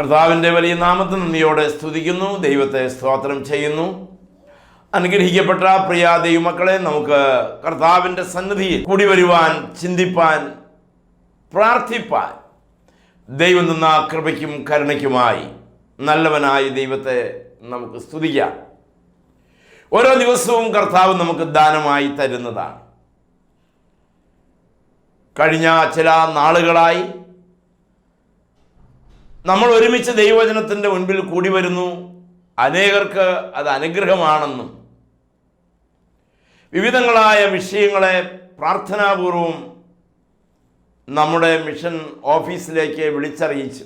കർത്താവിന്റെ വലിയ നാമത്തെ നന്ദിയോടെ സ്തുതിക്കുന്നു ദൈവത്തെ സ്തോത്രം ചെയ്യുന്നു. അനുഗ്രഹിക്കപ്പെട്ട പ്രിയ ദൈവമക്കളെ നമുക്ക് കർത്താവിന്റെ സന്നിധിയിൽ കൂടി വരുവാൻ ചിന്തിപ്പാൻ പ്രാർത്ഥിപ്പാൻ ദൈവം നിന്ന കൃപയ്ക്കും കരുണയ്ക്കുമായി നല്ലവനായ ദൈവത്തെ നമുക്ക് സ്തുതിക്കാം. ഓരോ ദിവസവും കർത്താവ് നമുക്ക് ദാനമായി തരുന്നതാണ്. കഴിഞ്ഞ ചില നാളുകളായി നമ്മൾ ഒരുമിച്ച് ദൈവവചനത്തിന്റെ മുൻപിൽ കൂടി വരുന്നു. അനേകർക്ക് അത് അനുഗ്രഹമാണെന്നും വിവിധങ്ങളായ വിഷയങ്ങളെ പ്രാർത്ഥനാപൂർവം നമ്മുടെ മിഷൻ ഓഫീസിലേക്ക് വിളിച്ചറിയിച്ചു.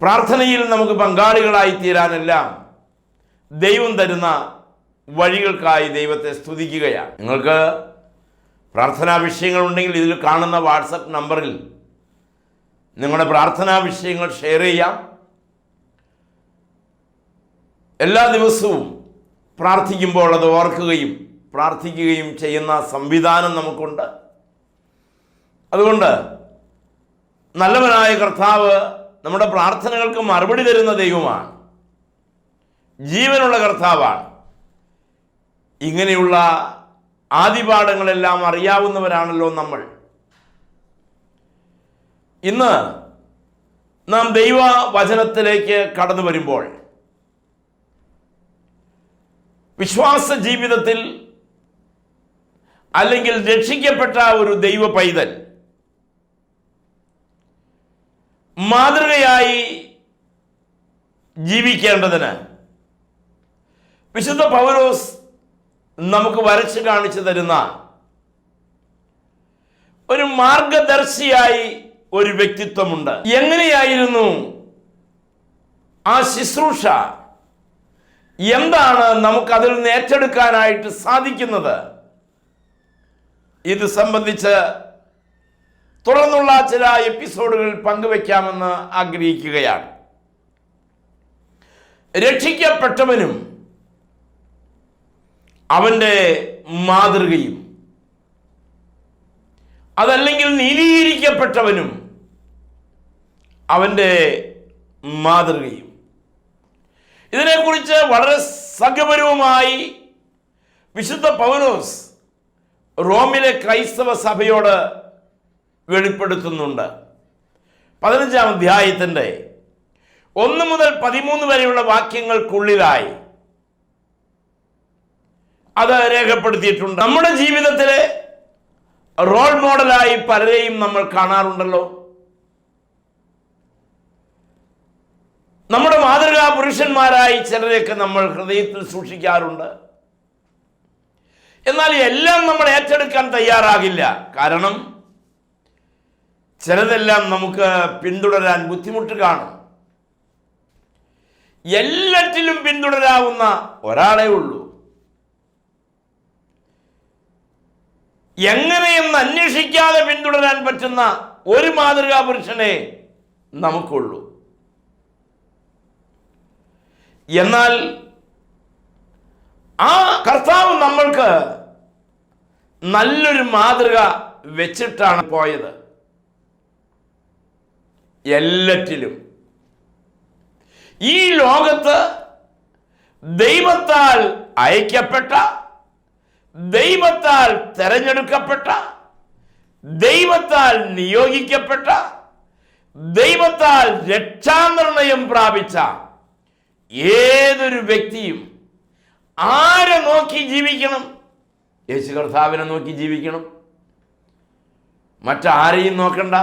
പ്രാർത്ഥനയിൽ നമുക്ക് പങ്കാളികളായി തീരാനെല്ലാം ദൈവം തരുന്ന വഴികൾക്കായി ദൈവത്തെ സ്തുതിക്കുകയാണ്. നിങ്ങൾക്ക് പ്രാർത്ഥനാ വിഷയങ്ങളുണ്ടെങ്കിൽ ഇതിൽ കാണുന്ന വാട്സപ്പ് നമ്പറിൽ നിങ്ങളുടെ പ്രാർത്ഥനാ വിഷയങ്ങൾ ഷെയർ ചെയ്യാം. എല്ലാ ദിവസവും പ്രാർത്ഥിക്കുമ്പോൾ അത് ഓർക്കുകയും പ്രാർത്ഥിക്കുകയും ചെയ്യുന്ന സംവിധാനം നമുക്കുണ്ട്. അതുകൊണ്ട് നല്ലവനായ കർത്താവ് നമ്മുടെ പ്രാർത്ഥനകൾക്ക് മറുപടി തരുന്ന ദൈവമാണ്. ജീവനുള്ള കർത്താവാണ്. ഇങ്ങനെയുള്ള ആദിപാഠങ്ങളെല്ലാം അറിയാവുന്നവരാണല്ലോ നമ്മൾ. ഇന്ന് നാം ദൈവ വചനത്തിലേക്ക് കടന്നു വരുമ്പോൾ വിശ്വാസ ജീവിതത്തിൽ അല്ലെങ്കിൽ രക്ഷിക്കപ്പെട്ട ഒരു ദൈവ പൈതൽ മാതൃകയായി ജീവിക്കേണ്ടതിന് വിശുദ്ധ പൗരോസ് നമുക്ക് വരച്ച് കാണിച്ചു തരുന്ന ഒരു മാർഗദർശിയായി ഒരു വ്യക്തിത്വമുണ്ട്. എങ്ങനെയായിരുന്നു? ആ ശുശ്രൂഷ എന്താണ് നമുക്കതിൽ നിന്ന് ഏറ്റെടുക്കാനായിട്ട് സാധിക്കുന്നത്? ഇത് സംബന്ധിച്ച് തുടർന്നുള്ള ചില എപ്പിസോഡുകൾ പങ്കുവയ്ക്കാമെന്ന് ആഗ്രഹിക്കുകയാണ്. രക്ഷിക്കപ്പെട്ടവനും അവന്റെ മാതൃകയും അതല്ലെങ്കിൽ നീതീകരിക്കപ്പെട്ടവനും അവന്റെ മാതൃകയും. ഇതിനെക്കുറിച്ച് വളരെ സഖ്യപരവുമായി വിശുദ്ധ പൗലോസ് റോമിലെ ക്രൈസ്തവ സഭയോട് വെളിപ്പെടുത്തുന്നുണ്ട്. പതിനഞ്ചാം അധ്യായത്തിന്റെ ഒന്ന് മുതൽ പതിമൂന്ന് വരെയുള്ള വാക്യങ്ങൾക്കുള്ളിലായി അത് രേഖപ്പെടുത്തിയിട്ടുണ്ട്. നമ്മുടെ ജീവിതത്തിലെ റോൾ മോഡലായി പലരെയും നമ്മൾ കാണാറുണ്ടല്ലോ. നമ്മുടെ മാതൃകാ പുരുഷന്മാരായി ചിലരെയൊക്കെ നമ്മൾ ഹൃദയത്തിൽ സൂക്ഷിക്കാറുണ്ട്. എന്നാൽ എല്ലാം നമ്മൾ ഏറ്റെടുക്കാൻ തയ്യാറാകില്ല. കാരണം ചിലതെല്ലാം നമുക്ക് പിന്തുടരാൻ ബുദ്ധിമുട്ട് കാണും. എല്ലാറ്റിലും പിന്തുടരാവുന്ന ഒരാളേ ഉള്ളൂ. എങ്ങനെയെന്ന് അന്വേഷിക്കാതെ പിന്തുടരാൻ പറ്റുന്ന ഒരു മാതൃകാ പുരുഷനെ നമുക്കുള്ളൂ. എന്നാൽ ആ കർത്താവ് നമ്മൾക്ക് നല്ലൊരു മാതൃക വെച്ചിട്ടാണ് പോയത്. എല്ലാറ്റിലും. ഈ ലോകത്ത് ദൈവത്താൽ അയക്കപ്പെട്ട ദൈവത്താൽ തെരഞ്ഞെടുക്കപ്പെട്ട ദൈവത്താൽ നിയോഗിക്കപ്പെട്ട ദൈവത്താൽ രക്ഷാനിർണയം പ്രാപിച്ച ഏതൊരു വ്യക്തിയും ആരെ നോക്കി ജീവിക്കണം? യേശു കർത്താവിനെ നോക്കി ജീവിക്കണം. മറ്റാരെയും നോക്കണ്ട.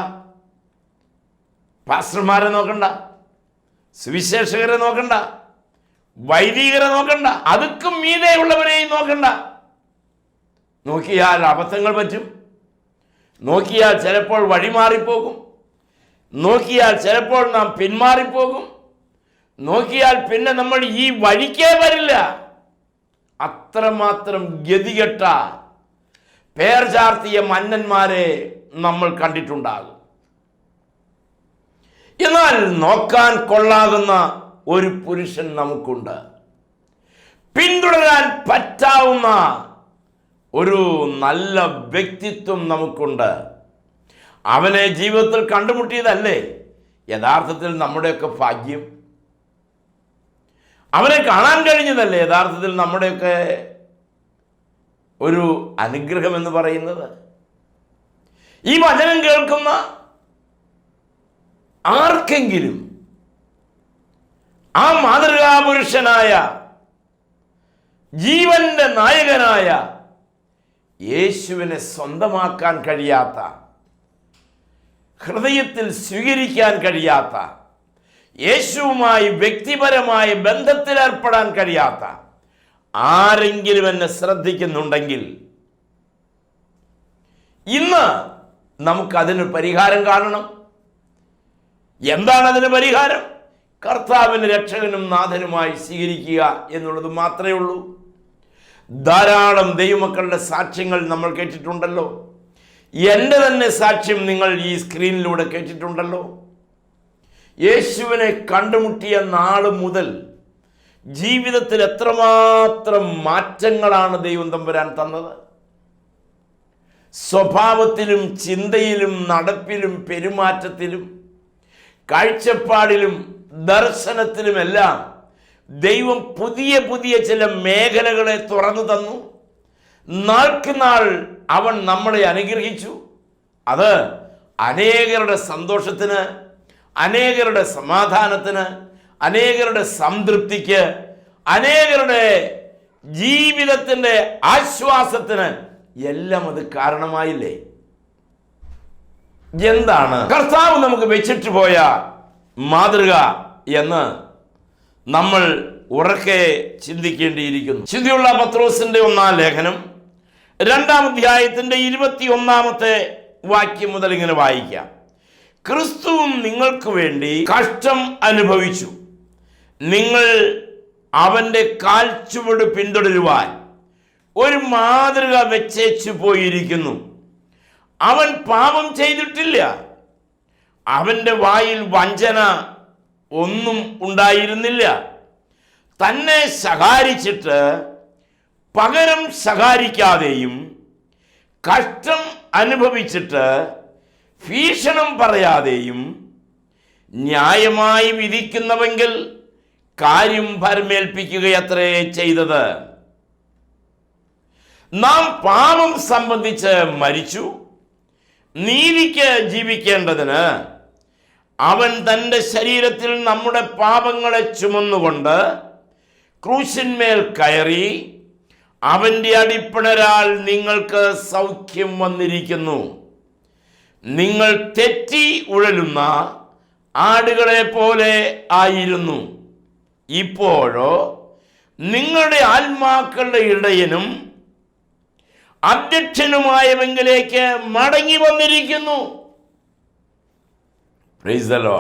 പാസ്റ്റർമാരെ നോക്കണ്ട. സുവിശേഷകരെ നോക്കണ്ട. വൈദികരെ നോക്കണ്ട. അതുക്കും മീതെയുള്ളവരെയും നോക്കണ്ട. നോക്കിയാൽ അബദ്ധങ്ങൾ പറ്റും. നോക്കിയാൽ ചിലപ്പോൾ വഴിമാറിപ്പോകും. നോക്കിയാൽ ചിലപ്പോൾ നാം പിന്മാറിപ്പോകും. നോക്കിയാൽ പിന്നെ നമ്മൾ ഈ വഴിക്കേ വരില്ല. അത്രമാത്രം ഗതികെട്ട പേർ ചാർത്തിയ മന്നന്മാരെ നമ്മൾ കണ്ടിട്ടുണ്ടാകും. എന്നാൽ നോക്കാൻ കൊള്ളാകുന്ന ഒരു പുരുഷൻ നമുക്കുണ്ട്. പിന്തുടരാൻ പറ്റാവുന്ന ഒരു നല്ല വ്യക്തിത്വം നമുക്കുണ്ട്. അവനെ ജീവിതത്തിൽ കണ്ടുമുട്ടിയതല്ലേ? യഥാർത്ഥത്തിൽ നമ്മുടെയൊക്കെ ഭാഗ്യം അവനെ കാണാൻ കഴിഞ്ഞതല്ലേ യഥാർത്ഥത്തിൽ നമ്മുടെയൊക്കെ ഒരു അനുഗ്രഹം എന്ന് പറയുന്നത്? ഈ വചനം കേൾക്കുന്ന ആർക്കെങ്കിലും ആ മാതൃകാപുരുഷനായ ജീവന്റെ നായകനായ യേശുവിനെ സ്വന്തമാക്കാൻ കഴിയാത്ത ഹൃദയത്തിൽ സ്വീകരിക്കാൻ കഴിയാത്ത യേശുവുമായി വ്യക്തിപരമായ ബന്ധത്തിലേർപ്പെടാൻ കഴിയാത്ത ആരെങ്കിലും എന്നെ ശ്രദ്ധിക്കുന്നുണ്ടെങ്കിൽ ഇന്ന് നമുക്കതിന് പരിഹാരം കാണണം. എന്താണ് അതിന് പരിഹാരം? കർത്താവിന് രക്ഷകനും നാഥനുമായി സ്വീകരിക്കുക എന്നുള്ളത് മാത്രമേ ഉള്ളൂ. ധാരാളം ദൈവമക്കളുടെ സാക്ഷ്യങ്ങൾ നമ്മൾ കേട്ടിട്ടുണ്ടല്ലോ. എന്റെ തന്നെ സാക്ഷ്യം നിങ്ങൾ ഈ സ്ക്രീനിലൂടെ കേട്ടിട്ടുണ്ടല്ലോ. യേശുവിനെ കണ്ടുമുട്ടിയ നാൾ മുതൽ ജീവിതത്തിൽ എത്രമാത്രം മാറ്റങ്ങളാണ് ദൈവം തമ്പുരാൻ തന്നത്? സ്വഭാവത്തിലും ചിന്തയിലും നടപ്പിലും പെരുമാറ്റത്തിലും കാഴ്ചപ്പാടിലും ദർശനത്തിലുമെല്ലാം ദൈവം പുതിയ പുതിയ ചില മേഖലകളെ തുറന്നു തന്നു. നാൾക്ക് നാൾ അവൻ നമ്മളെ അനുഗ്രഹിച്ചു. അത് അനേകരുടെ സന്തോഷത്തിന് അനേകരുടെ സമാധാനത്തിന് അനേകരുടെ സംതൃപ്തിക്ക് അനേകരുടെ ജീവിതത്തിന്റെ ആശ്വാസത്തിന് എല്ലാം അത് കാരണമായില്ലേ? എന്താണ്? കർത്താവ് നമുക്ക് വെച്ചിട്ട് പോയ മാതൃക എന്ന് നമ്മൾ ഉറക്കെ ചിന്തിക്കേണ്ടിയിരിക്കുന്നു. ചിന്തയുള്ള പത്രോസിന്റെ ഒന്നാം ലേഖനം രണ്ടാം അധ്യായത്തിന്റെ ഇരുപത്തി ഒന്നാമത്തെ വാക്യം മുതൽ ഇങ്ങനെ വായിക്കാം. ക്രിസ്തുവും നിങ്ങൾക്ക് വേണ്ടി കഷ്ടം അനുഭവിച്ചു. നിങ്ങൾ അവന്റെ കാൽച്ചുവട് പിന്തുടരുവാൻ ഒരു മാതൃക വെച്ചേച്ചു പോയിരിക്കുന്നു. അവൻ പാപം ചെയ്തിട്ടില്ല. അവന്റെ വായിൽ വഞ്ചന ഒന്നും ഉണ്ടായിരുന്നില്ല. തന്നെ ശകാരിച്ചിട്ട് പകരം ശകാരിക്കാതെയും കഷ്ടം അനുഭവിച്ചിട്ട് ഭീഷണം പറയാതെയും ന്യായമായി വിധിക്കുന്നവെങ്കിൽ കാര്യം ഭരമേൽപ്പിക്കുകയത്രേ ചെയ്തത്. നാം പാപം സംബന്ധിച്ച് മരിച്ചു. നീതിക്ക് ജീവിക്കേണ്ടതിന് അവൻ തന്റെ ശരീരത്തിൽ നമ്മുടെ പാപങ്ങളെ ചുമന്നുകൊണ്ട് ക്രൂശിന്മേൽ കയറി അവന്റെ അടിപ്പിണരാൽ നിങ്ങൾക്ക് സൗഖ്യം വന്നിരിക്കുന്നു. നിങ്ങൾ തെറ്റി ഉഴലുന്ന ആടുകളെ പോലെ ആയിരുന്നു. ഇപ്പോഴോ നിങ്ങളുടെ ആത്മാക്കളുടെ ഇടയനും അധ്യക്ഷനുമായവെങ്കിലേക്ക് മടങ്ങി വന്നിരിക്കുന്നു.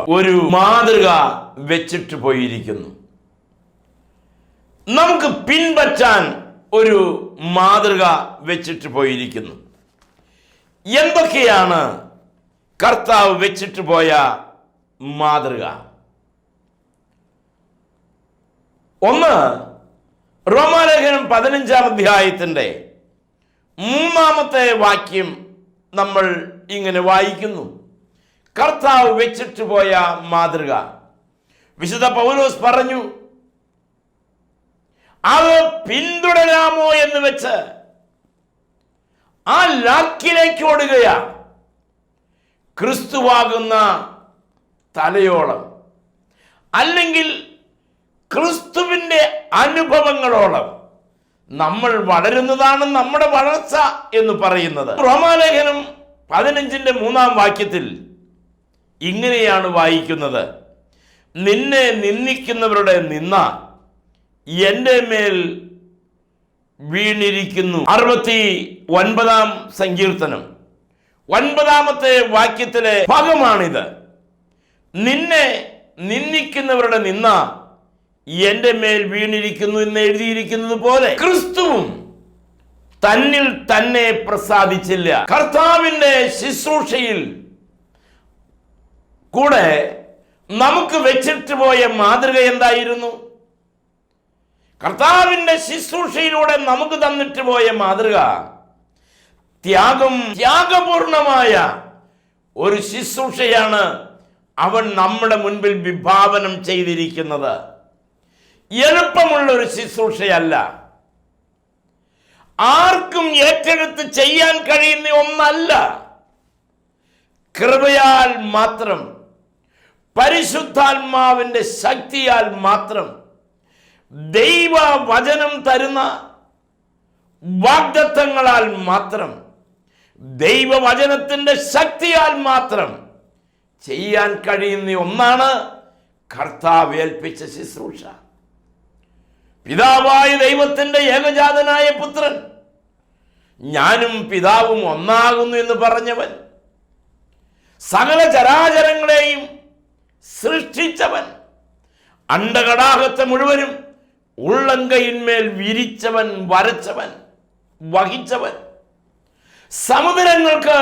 ഒരു മാതൃക വെച്ചിട്ട് പോയിരിക്കുന്നു. നമുക്ക് പിൻപറ്റാൻ ഒരു മാതൃക വെച്ചിട്ട് പോയിരിക്കുന്നു. എന്തൊക്കെയാണ് കർത്താവ് വെച്ചിട്ട് പോയ മാതൃക. ഒന്ന് റോമാലേഖനം പതിനഞ്ചാം അധ്യായത്തിന്റെ മൂന്നാമത്തെ വാക്യം നമ്മൾ ഇങ്ങനെ വായിക്കുന്നു. കർത്താവ് വെച്ചിട്ട് പോയ മാതൃക. വിശുദ്ധ പൗലോസ് പറഞ്ഞു അത് പിന്തുടരാമോ എന്ന് വെച്ച് ആ ലാക്കിലേക്ക് ഓടുകയാണ്. ക്രിസ്തുവാകുന്ന തലയോളം അല്ലെങ്കിൽ ക്രിസ്തുവിന്റെ അനുഭവങ്ങളോളം നമ്മൾ വളരുന്നതാണ് നമ്മുടെ വളർച്ച എന്ന് പറയുന്നത്. റോമാലേഖനം പതിനഞ്ചിന്റെ മൂന്നാം വാക്യത്തിൽ ഇങ്ങനെയാണ് വായിക്കുന്നത്. നിന്നെ നിന്ദിക്കുന്നവരുടെ നിന്ന എന്റെ മേൽ വീണിരിക്കുന്നു. അറുപത്തി ഒൻപതാം സങ്കീർത്തനം. ഒൻപതാമത്തെ വാക്യത്തിലെ ഭാഗമാണിത്. നിന്നെ നിന്ദിക്കുന്നവരുടെ നിന്ന എന്റെ മേൽ വീണിരിക്കുന്നു എന്ന് എഴുതിയിരിക്കുന്നത് പോലെ ക്രിസ്തുവും തന്നിൽ തന്നെ പ്രസാദിച്ചില്ല. കർത്താവിന്റെ ശുശ്രൂഷയിൽ കൂടെ നമുക്ക് വെച്ചിട്ട് പോയ മാതൃക എന്തായിരുന്നു? കർത്താവിന്റെ ശുശ്രൂഷയിലൂടെ നമുക്ക് തന്നിട്ട് പോയ മാതൃക ത്യാഗം ത്യാഗപൂർണമായ ഒരു ശുശ്രൂഷയാണ് അവൻ നമ്മുടെ മുൻപിൽ വിഭാവനം ചെയ്തിരിക്കുന്നത്. എളുപ്പമുള്ള ഒരു ശുശ്രൂഷയല്ല. ആർക്കും ഏറ്റെടുത്ത് ചെയ്യാൻ കഴിയുന്ന ഒന്നല്ല. കൃപയാൽ മാത്രം പരിശുദ്ധാത്മാവിന്റെ ശക്തിയാൽ മാത്രം ദൈവ വചനം തരുന്ന വാഗ്ദത്തങ്ങളാൽ മാത്രം ദൈവവചനത്തിന്റെ ശക്തിയാൽ മാത്രം ചെയ്യാൻ കഴിയുന്ന ഒന്നാണ് കർത്താവ് ഏൽപ്പിച്ച ശുശ്രൂഷ. പിതാവായ ദൈവത്തിന്റെ ഏകജാതനായ പുത്രൻ ഞാനും പിതാവും ഒന്നാകുന്നു എന്ന് പറഞ്ഞവൻ സകല ചരാചരങ്ങളെയും സൃഷ്ടിച്ചവൻ അണ്ടകടാകത്തെ മുഴുവനും ഉള്ളങ്കയിന്മേൽ വിരിച്ചവൻ വരച്ചവൻ വഹിച്ചവൻ. സമുദ്രങ്ങൾക്ക്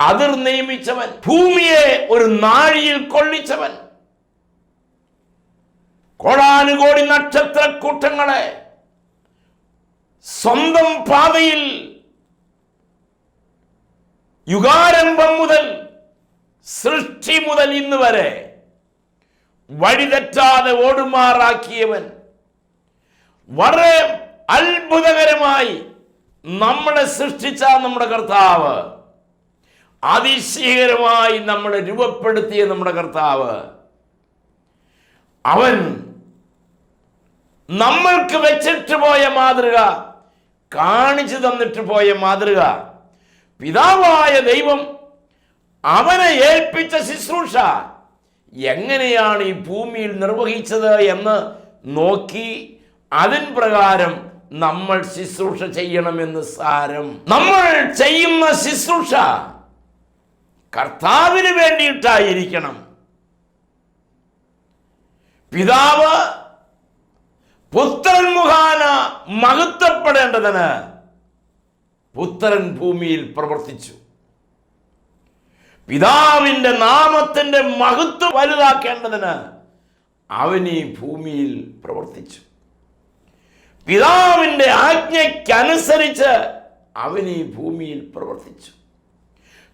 അതിർ നിയമിച്ചവൻ ഭൂമിയെ ഒരു നാഴിയിൽ കൊള്ളിച്ചവൻ. കോടാനുകോടി നക്ഷത്ര കൂട്ടങ്ങളെ സ്വന്തം പാതയിൽ യുഗാരംഭം മുതൽ സൃഷ്ടി മുതൽ ഇന്ന് വരെ വഴിതെറ്റാതെ ഓടുമാറാക്കിയവൻ വളരെ അത്ഭുതകരമായി നമ്മളെ സൃഷ്ടിച്ച നമ്മുടെ കർത്താവ്. അതിശയകരമായി നമ്മളെ രൂപപ്പെടുത്തിയ നമ്മുടെ കർത്താവ്. അവൻ നമ്മൾക്ക് വെച്ചിട്ട് പോയ മാതൃക കാണിച്ചു തന്നിട്ട് പോയ മാതൃക. പിതാവായ ദൈവം അവനെ ഏൽപ്പിച്ച ശുശ്രൂഷ എങ്ങനെയാണ് ഈ ഭൂമിയിൽ നിർവഹിച്ചത് എന്ന് നോക്കി അതിൻ പ്രകാരം നമ്മൾ ശുശ്രൂഷ ചെയ്യണമെന്ന് സാരം. നമ്മൾ ചെയ്യുന്ന ശുശ്രൂഷ കർത്താവിന് വേണ്ടിയിട്ടായിരിക്കണം. പിതാവ് പുത്രൻ മുഖാന മഹത്വപ്പെടേണ്ടതിന് പുത്രൻ ഭൂമിയിൽ പ്രവർത്തിച്ചു. പിതാവിന്റെ നാമത്തിന്റെ മഹത്വം വലുതാക്കേണ്ടതിന് അവൻ ഈ ഭൂമിയിൽ പ്രവർത്തിച്ചു. പിതാവിന്റെ ആജ്ഞയ്ക്കനുസരിച്ച് അവൻ ഈ ഭൂമിയിൽ പ്രവർത്തിച്ചു.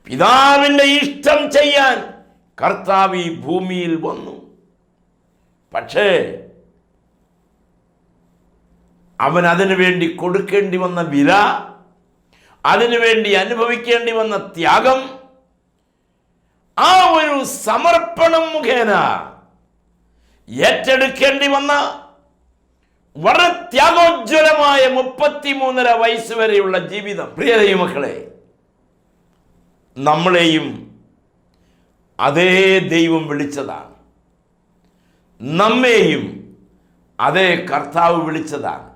പിതാവിന്റെ ഇഷ്ടം ചെയ്യാൻ കർത്താവ് ഈ ഭൂമിയിൽ വന്നു. പക്ഷേ അവൻ അതിനു വേണ്ടി കൊടുക്കേണ്ടി വന്ന വില അതിനു വേണ്ടി അനുഭവിക്കേണ്ടി വന്ന ത്യാഗം ആ ഒരു സമർപ്പണം മുഖേന ഏറ്റെടുക്കേണ്ടി വന്ന വളരെ ത്യാഗോജ്വലമായ മുപ്പത്തിമൂന്നര വയസ്സ് വരെയുള്ള ജീവിതം. പ്രിയ ദൈവമക്കളെ നമ്മളെയും അതേ ദൈവം വിളിച്ചതാണ്. നമ്മെയും അതേ കർത്താവ് വിളിച്ചതാണ്.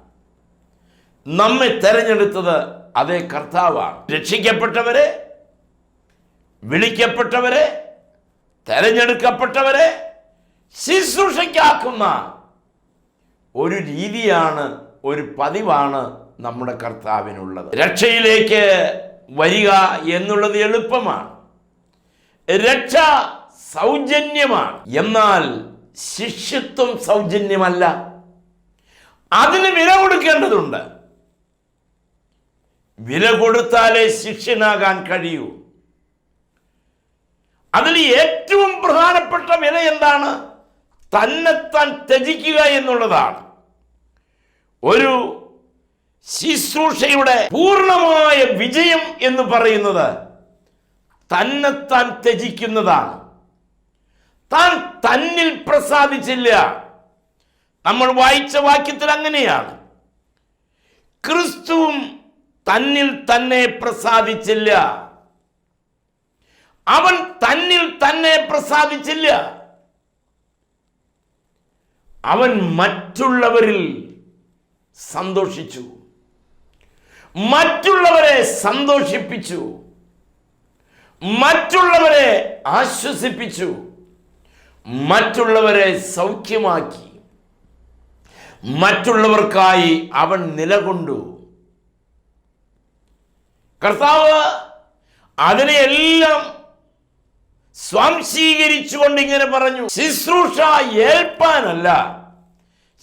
നമ്മെ തെരഞ്ഞെടുത്തത് അതേ കർത്താവാണ്. രക്ഷിക്കപ്പെട്ടവരെ വിളിക്കപ്പെട്ടവരെ തെരഞ്ഞെടുക്കപ്പെട്ടവരെ ശുശ്രൂഷയ്ക്കാക്കുന്ന ഒരു രീതിയാണ് ഒരു പതിവാണ് നമ്മുടെ കർത്താവിനുള്ളത്. രക്ഷയിലേക്ക് വരിക എന്നുള്ളത് എളുപ്പമാണ്. രക്ഷ സൗജന്യമാണ്. എന്നാൽ ശിഷ്യത്വം സൗജന്യമല്ല. അതിന് വില കൊടുക്കേണ്ടതുണ്ട്. വില കൊടുത്താലേ ശിഷ്യനാകാൻ കഴിയൂ. അതിൽ ഏറ്റവും പ്രധാനപ്പെട്ട വില എന്താണ്? തന്നെത്താൻ ത്യജിക്കുക എന്നുള്ളതാണ്. ഒരു ശുശ്രൂഷയുടെ പൂർണമായ വിജയം എന്ന് പറയുന്നത് തന്നെത്താൻ ത്യജിക്കുന്നതാണ്. താൻ തന്നിൽ പ്രസാദിച്ചില്ല. നമ്മൾ വായിച്ച വാക്യത്തിൽ അങ്ങനെയാണ്. ക്രിസ്തുവും തന്നിൽ തന്നെ പ്രസാദിച്ചില്ല. അവൻ തന്നിൽ തന്നെ പ്രസാദിച്ചില്ല. അവൻ മറ്റുള്ളവരിൽ സന്തോഷിച്ചു. മറ്റുള്ളവരെ സന്തോഷിപ്പിച്ചു. മറ്റുള്ളവരെ ആശ്വസിപ്പിച്ചു. മറ്റുള്ളവരെ സൗഖ്യമാക്കി. മറ്റുള്ളവർക്കായി അവൻ നിലകൊണ്ടു. കർത്താവ് അതിനെയെല്ലാം സ്വാംശീകരിച്ചുകൊണ്ട് ഇങ്ങനെ പറഞ്ഞു. ശുശ്രൂഷ ഏൽപ്പാനല്ല.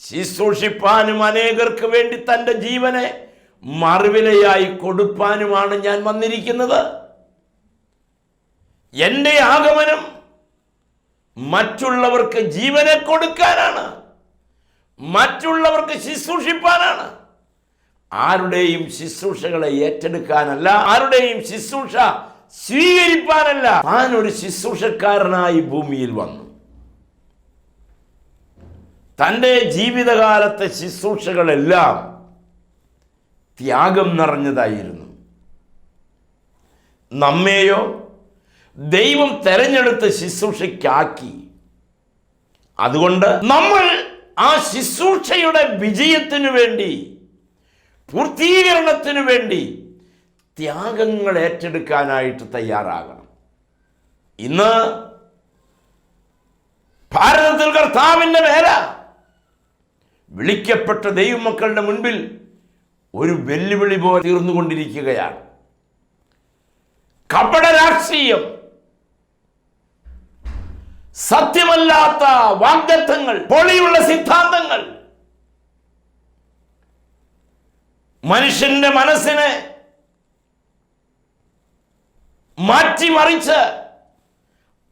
ശുശ്രൂഷിപ്പാനും അനേകർക്ക് വേണ്ടി തന്റെ ജീവനെ മറുവിലയായി കൊടുപ്പാനുമാണ് ഞാൻ വന്നിരിക്കുന്നത്. എന്റെ ആഗമനം മറ്റുള്ളവർക്ക് ജീവനെ കൊടുക്കാനാണ്. മറ്റുള്ളവർക്ക് ശുശ്രൂഷിപ്പാനാണ്. ആരുടെയും ശുശ്രൂഷകളെ ഏറ്റെടുക്കാനല്ല. ആരുടെയും ശുശ്രൂഷ സ്വീകരിപ്പാനല്ല. താൻ ഒരു ശുശ്രൂഷക്കാരനായി ഭൂമിയിൽ വന്നു. തന്റെ ജീവിതകാലത്തെ ശുശ്രൂഷകളെല്ലാം ത്യാഗം നിറഞ്ഞതായിരുന്നു. നമ്മെയോ ദൈവം തെരഞ്ഞെടുത്ത് ശുശ്രൂഷയ്ക്കാക്കി. അതുകൊണ്ട് നമ്മൾ ആ ശുശ്രൂഷയുടെ വിജയത്തിനു വേണ്ടി പൂർത്തീകരണത്തിനു വേണ്ടി ത്യാഗങ്ങൾ ഏറ്റെടുക്കാനായിട്ട് തയ്യാറാകണം. ഇന്ന് ഭാരതത്തിൽ കർത്താവിന്റെ വേല വിളിക്കപ്പെട്ട ദൈവമക്കളുടെ മുൻപിൽ ഒരു വെല്ലുവിളി പോലെ തീർന്നുകൊണ്ടിരിക്കുകയാണ്. കപട രാഷ്ട്രീയം സത്യമല്ലാത്ത വാഗ്ദത്തങ്ങൾ പൊളിയുള്ള സിദ്ധാന്തങ്ങൾ മനുഷ്യന്റെ മനസ്സിനെ മാറ്റിമറിച്ച്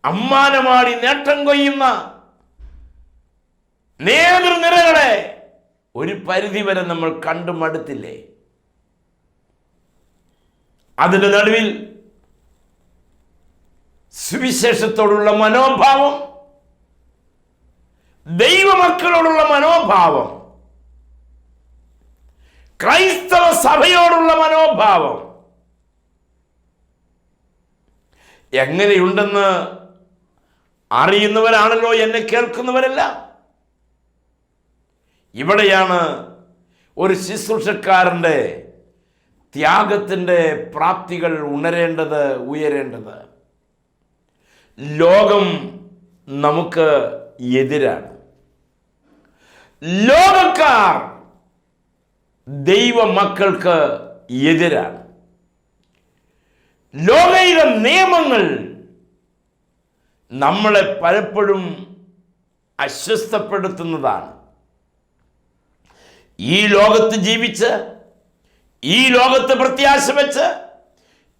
അമ്മാനമാടി നേട്ടം കൊയ്യുന്ന നേതൃനിരകളെ ഒരു പരിധിവരെ നമ്മൾ കണ്ടു മടുത്തില്ലേ? അതിന്റെ നടുവിൽ സുവിശേഷത്തോടുള്ള മനോഭാവം ദൈവമക്കളോടുള്ള മനോഭാവം ക്രൈസ്തവ സഭയോടുള്ള മനോഭാവം എങ്ങനെയുണ്ടെന്ന് അറിയുന്നവരാണല്ലോ എന്നെ കേൾക്കുന്നവരല്ല. ഇവിടെയാണ് ഒരു ശുശ്രൂഷക്കാരന്റെ ത്യാഗത്തിന്റെ പ്രാപ്തികൾ ഉണരേണ്ടത് ഉയരേണ്ടത്. ലോകം നമുക്ക് എതിരാണ്. ലോകക്കാർ ദൈവമക്കൾക്ക് എതിരാണ്. ലോകയിലെ നിയമങ്ങൾ നമ്മളെ പലപ്പോഴും അസ്വസ്ഥപ്പെടുത്തുന്നതാണ്. ഈ ലോകത്ത് ജീവിച്ച് ഈ ലോകത്ത് പ്രത്യാശ വെച്ച്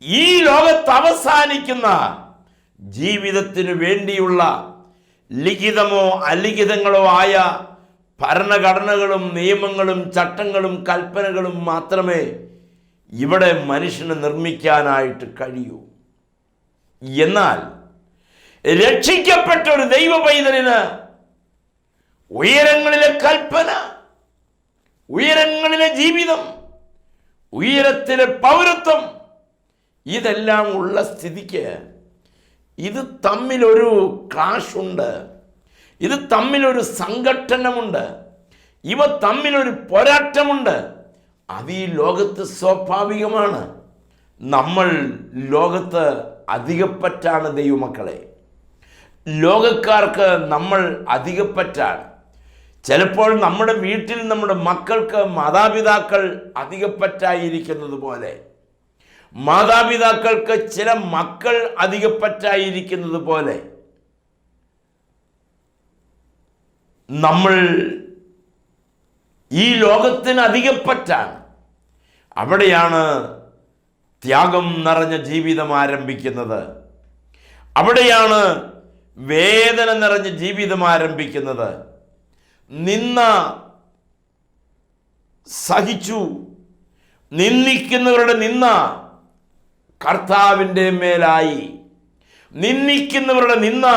ഈ ലോകത്ത് അവസാനിക്കുന്ന ജീവിതത്തിനു വേണ്ടിയുള്ള ലിഖിതമോ അലിഖിതങ്ങളോ ആയ ഭരണഘടനകളും നിയമങ്ങളും ചട്ടങ്ങളും കൽപ്പനകളും മാത്രമേ ഇവിടെ മനുഷ്യന് നിർമ്മിക്കാനായിട്ട് കഴിയൂ. എന്നാൽ രക്ഷിക്കപ്പെട്ട ഒരു ദൈവ പൈതലിന് ഉയരങ്ങളിലെ കൽപ്പന ഉയരങ്ങളിലെ ജീവിതം ഉയരത്തിലെ പൗരത്വം ഇതെല്ലാം ഉള്ള സ്ഥിതിക്ക് ഇത് തമ്മിലൊരു ക്ലാഷുണ്ട് ഇത് തമ്മിലൊരു സംഘട്ടനമുണ്ട്. ഇവ തമ്മിലൊരു പോരാട്ടമുണ്ട്. അത് ഈ ലോകത്ത് സ്വാഭാവികമാണ്. നമ്മൾ ലോകത്ത് അധികപ്പറ്റാണ് ദൈവമക്കളെ. ലോകക്കാർക്ക് നമ്മൾ അധികപ്പറ്റാണ് ചിലപ്പോൾ നമ്മുടെ വീട്ടിൽ നമ്മുടെ മക്കൾക്ക് മാതാപിതാക്കൾ അധികപ്പറ്റായിരിക്കുന്നത് പോലെ. മാതാപിതാക്കൾക്ക് ചില മക്കൾ അധികപ്പറ്റായിരിക്കുന്നത് പോലെ. നമ്മൾ ഈ ലോകത്തിന് അധികപ്പറ്റാണ് അവിടെയാണ് ത്യാഗം നിറഞ്ഞ ജീവിതം ആരംഭിക്കുന്നത്. അവിടെയാണ് വേദന നിറഞ്ഞ ജീവിതം ആരംഭിക്കുന്നത്. നിന്ന സഹിച്ചു നിന്ദിക്കുന്നവരുടെ നിന്ന കർത്താവിന്റെ മേലായി. നിന്ദിക്കുന്നവരുടെ നിന്ന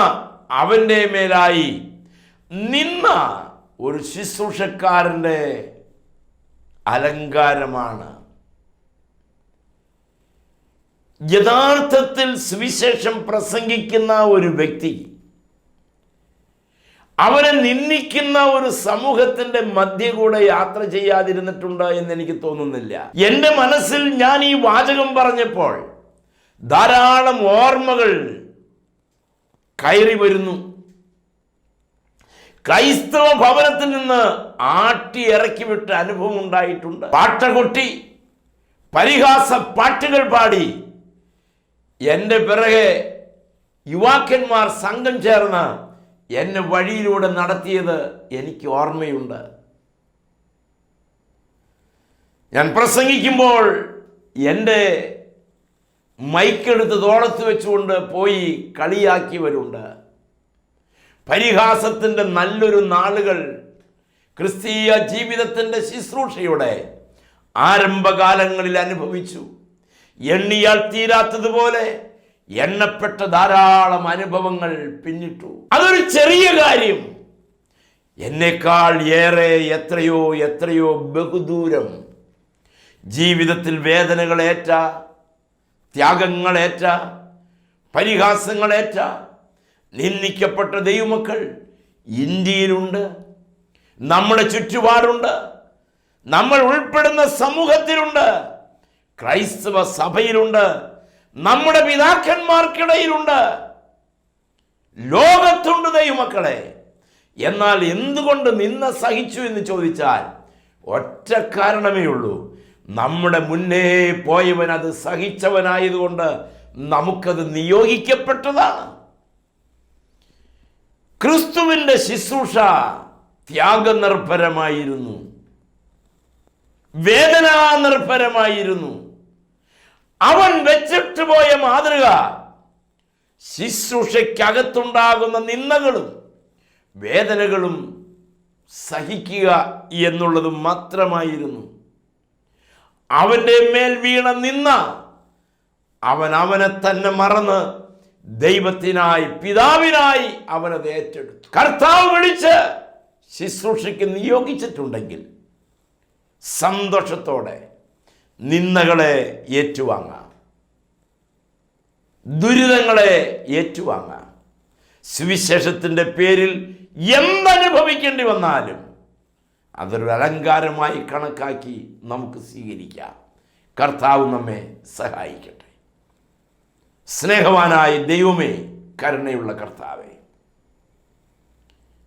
അവന്റെ മേലായി. നിന്ന ഒരു ശുശ്രൂഷക്കാരന്റെ അലങ്കാരമാണ്. യഥാർത്ഥത്തിൽ സുവിശേഷം പ്രസംഗിക്കുന്ന ഒരു വ്യക്തി അവനെ നിന്ദിക്കുന്ന ഒരു സമൂഹത്തിന്റെ മധ്യ കൂടെ യാത്ര ചെയ്യാതിരുന്നിട്ടുണ്ട് എന്ന് എനിക്ക് തോന്നുന്നില്ല. എന്റെ മനസ്സിൽ ഞാൻ ഈ വാചകം പറഞ്ഞപ്പോൾ ധാരാളം ഓർമ്മകൾ കയറി വരുന്നു. ക്രൈസ്തവ ഭവനത്തിൽ നിന്ന് ആട്ടി ഇറക്കി വിട്ട അനുഭവം ഉണ്ടായിട്ടുണ്ട്. പാട്ടകൊട്ടി പരിഹാസ പാട്ടുകൾ പാടി. എന്റെ പിറകെ യുവാക്കന്മാർ സംഘം ചേർന്ന് എന്നെ വഴിയിലൂടെ നടത്തിയത് എനിക്ക് ഓർമ്മയുണ്ട്. ഞാൻ പ്രസംഗിക്കുമ്പോൾ എന്റെ മൈക്കെടുത്ത് തോളത്ത് വെച്ചുകൊണ്ട് പോയി കളിയാക്കിയവരുണ്ട്. പരിഹാസത്തിന്റെ നല്ലൊരു നാളുകൾ ക്രിസ്തീയ ജീവിതത്തിന്റെ ശുശ്രൂഷയുടെ ആരംഭകാലങ്ങളിൽ അനുഭവിച്ചു. എണ്ണിയാൽ തീരാത്തതുപോലെ എണ്ണപ്പെട്ട ധാരാളം അനുഭവങ്ങൾ പിന്നിട്ടു. അതൊരു ചെറിയ കാര്യം. എന്നേക്കാൾ ഏറെ എത്രയോ എത്രയോ ബഹുദൂരം ജീവിതത്തിൽ വേദനകളേറ്റ ത്യാഗങ്ങളേറ്റ പരിഹാസങ്ങളേറ്റ നിന്ദിക്കപ്പെട്ട ദൈവമക്കൾ ഇന്ത്യയിലുണ്ട് നമ്മുടെ ചുറ്റുപാടുണ്ട് നമ്മൾ ഉൾപ്പെടുന്ന സമൂഹത്തിലുണ്ട് ക്രൈസ്തവ സഭയിലുണ്ട് നമ്മുടെ പിതാക്കന്മാർക്കിടയിലുണ്ട്. ലോകത്തുണ്ട് ദൈവമക്കളെ എന്നാൽ എന്തുകൊണ്ട് നിന്ന സഹിച്ചു എന്ന് ചോദിച്ചാൽ ഒറ്റ കാരണമേ ഉള്ളൂ. നമ്മുടെ മുന്നേ പോയവൻ അത് സഹിച്ചവനായതുകൊണ്ട് നമുക്കത് നിയോഗിക്കപ്പെട്ടതാണ്. ക്രിസ്തുവിന്റെ ശുശ്രൂഷ ത്യാഗനിർഭരമായിരുന്നു. വേദനാനിർഭരമായിരുന്നു. അവൻ വെച്ചിട്ട് പോയ മാതൃക ശുശ്രൂഷയ്ക്കകത്തുണ്ടാകുന്ന നിന്ദകളും വേദനകളും സഹിക്കുക എന്നുള്ളത് മാത്രമായിരുന്നു. അവന്റെ മേൽ വീണ നിന്ന അവൻ അവനെ തന്നെ മറന്ന് ദൈവത്തിനായി പിതാവിനായി അവനത് ഏറ്റെടുത്തു. കർത്താവ് വിളിച്ച് ശുശ്രൂഷയ്ക്ക് നിയോഗിച്ചിട്ടുണ്ടെങ്കിൽ സന്തോഷത്തോടെ നിന്ദകളെ ഏറ്റുവാങ്ങാം. ദുരിതങ്ങളെ ഏറ്റുവാങ്ങാം. സുവിശേഷത്തിന്റെ പേരിൽ എന്തനുഭവിക്കേണ്ടി വന്നാലും അതൊരു അലങ്കാരമായി കണക്കാക്കി നമുക്ക് സ്വീകരിക്കാം. കർത്താവ് നമ്മെ സഹായിക്കട്ടെ. സ്നേഹവാനായ ദൈവമേ കരുണയുള്ള കർത്താവേ.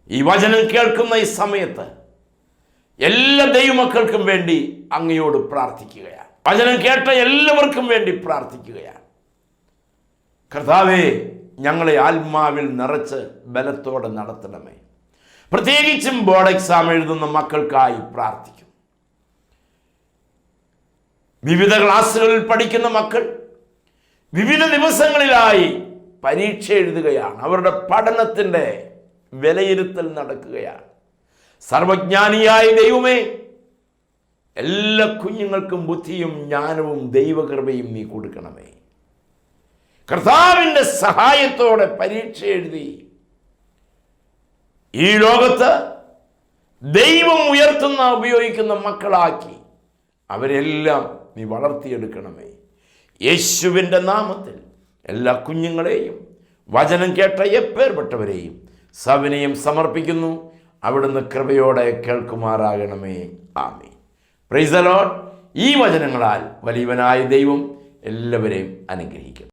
ഈ വചനം കേൾക്കുന്ന ഈ സമയത്ത് എല്ലാ ദൈവമക്കൾക്കും വേണ്ടി അങ്ങയോട് പ്രാർത്ഥിക്കുകയാണ്. വചനം കേട്ട എല്ലാവർക്കും വേണ്ടി പ്രാർത്ഥിക്കുകയാണ്. കർത്താവേ ഞങ്ങളെ ആത്മാവിൽ നിറച്ച് ബലത്തോടെ നടത്തണമേ. പ്രത്യേകിച്ചും ബോർഡ് എക്സാം എഴുതുന്ന മക്കൾക്കായി പ്രാർത്ഥിക്കും. വിവിധ ക്ലാസ്സുകളിൽ പഠിക്കുന്ന മക്കൾ വിവിധ ദിവസങ്ങളിലായി പരീക്ഷ എഴുതുകയാണ്. അവരുടെ പഠനത്തിന്റെ വിലയിരുത്തൽ നടക്കുകയാണ്. സർവജ്ഞാനിയായ ദൈവമേ എല്ലാ കുഞ്ഞുങ്ങൾക്കും ബുദ്ധിയും ജ്ഞാനവും ദൈവകൃപയും നീ കൊടുക്കണമേ. കർത്താവിന്റെ സഹായത്തോടെ പരീക്ഷ എഴുതി. ഈ ലോകത്ത് ദൈവം ഉയർത്തുന്ന ഉപയോഗിക്കുന്ന മക്കളാക്കി അവരെല്ലാം നീ വളർത്തിയെടുക്കണമേ. യേശുവിന്റെ നാമത്തിൽ എല്ലാ കുഞ്ഞുങ്ങളെയും വചനം കേട്ട എപ്പേർപ്പെട്ടവരെയും സവിനയം സമർപ്പിക്കുന്നു. അവിടുന്ന് കൃപയോടെ കേൾക്കുമാറാകണമേ. ആമി പ്രൈസലോൺ ഈ വചനങ്ങളാൽ വലിയവനായ ദൈവം എല്ലാവരെയും അനുഗ്രഹിക്കട്ടെ